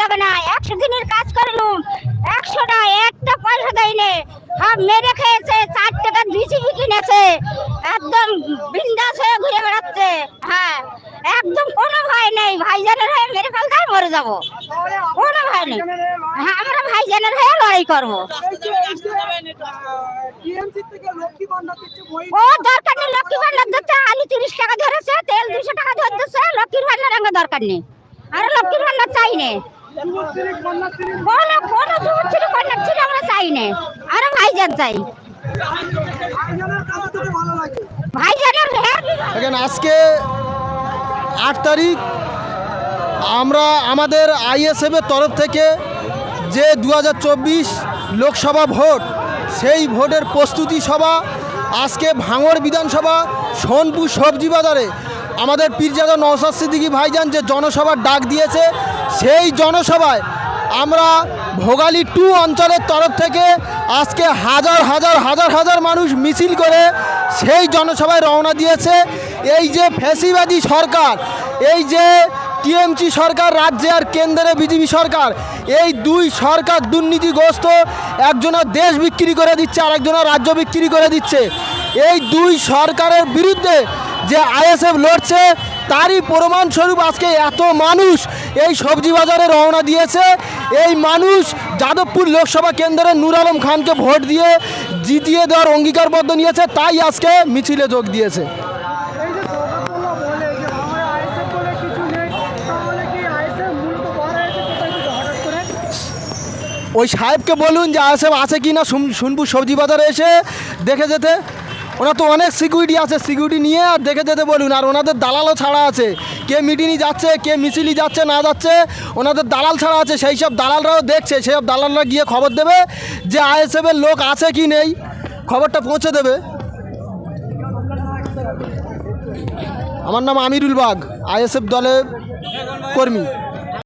লাগে না, একশো দিনের কাজ করলুম একশোটা একটা পয়সা দেয়নি। সব মেরে খেয়েছে, চার টাকা বিচিবি কিনেছে। একদম বিন্দাস হয়ে ঘুরে বেড়াচ্ছে। হ্যাঁ একদম কোনো ভয় নেই, ভাইজানের হয়ে মেরে ফেলতে আর মরে যাব। কোনো ভয় নেই। হ্যাঁ আমরা ভাইজানের হয়ে লড়াই করব। ও, দরকার নেই, লক্ষ্মী ভান্ডার দিচ্ছে, আলু তিরিশ টাকা ধরেছে, তেল দুশো টাকা ধরে দিচ্ছে লক্ষ্মীর ভান্ডার দরকার নেই। আর লক্ষ্মীর ভান্ডার চাই নে। যুবশ্রী কন্যাশ্রী আমরা চাই নে। চাই। আজকে আট তারিখ, আমরা আমাদের আইএসএফের তরফ থেকে যে দু হাজার চব্বিশ লোকসভা ভোট, সেই ভোটের প্রস্তুতি সভা, আজকে ভাঙড় বিধানসভা, সোনপুর সবজি বাজারে আমাদের পীরজাদা নওসাদ সিদ্দিকি ভাইজান যে জনসভার ডাক দিয়েছে, সেই জনসভায় আমরা ভোগালী টু অঞ্চলের তরফ থেকে আজকে হাজার হাজার হাজার হাজার মানুষ মিছিল করে সেই জনসভায় রওনা দিয়েছে। এই যে ফ্যাসিবাদী সরকার, এই যে টিএমসি সরকার, রাজ্যে আর কেন্দ্রে বিজেপি সরকার, এই দুই সরকার দুর্নীতিগ্রস্ত, একজনের দেশ বিক্রি করে দিচ্ছে আর একজনের রাজ্য বিক্রি করে দিচ্ছে। এই দুই সরকারের বিরুদ্ধে যে আইএসএফ লড়ছে তারই প্রমাণস্বরূপ আজকে এত মানুষ এই সবজি বাজারে রওনা দিয়েছে। এই মানুষ যাদবপুর লোকসভা কেন্দ্রের নূর আলম খানকে ভোট দিয়ে জিতিয়ে দেওয়ার অঙ্গীকারবদ্ধ নিয়েছে তাই আজকে মিছিলে যোগ দিয়েছে। ওই সাহেবকে বলুন যে আইএসএফ আছে কি না শুন- শুনপুর সবজি বাজারে এসে দেখে যেতে। ওনার তো অনেক সিকিউরিটি আছে সিকিউরিটি নিয়ে আর দেখে যেতে বলুন। আর ওনাদের দালালও ছাড়া আছে। কে মিটিংই যাচ্ছে, কে মিছিলি যাচ্ছে, না যাচ্ছে, ওনাদের দালাল ছাড়া আছে। সেই সব দালালরাও দেখছে সব দালালরা গিয়ে খবর দেবে যে আইএসএফের লোক আছে কি নেই। খবরটা পৌঁছে দেবে। আমার নাম আমিরুল বাগ আইএসএফ দলের কর্মী।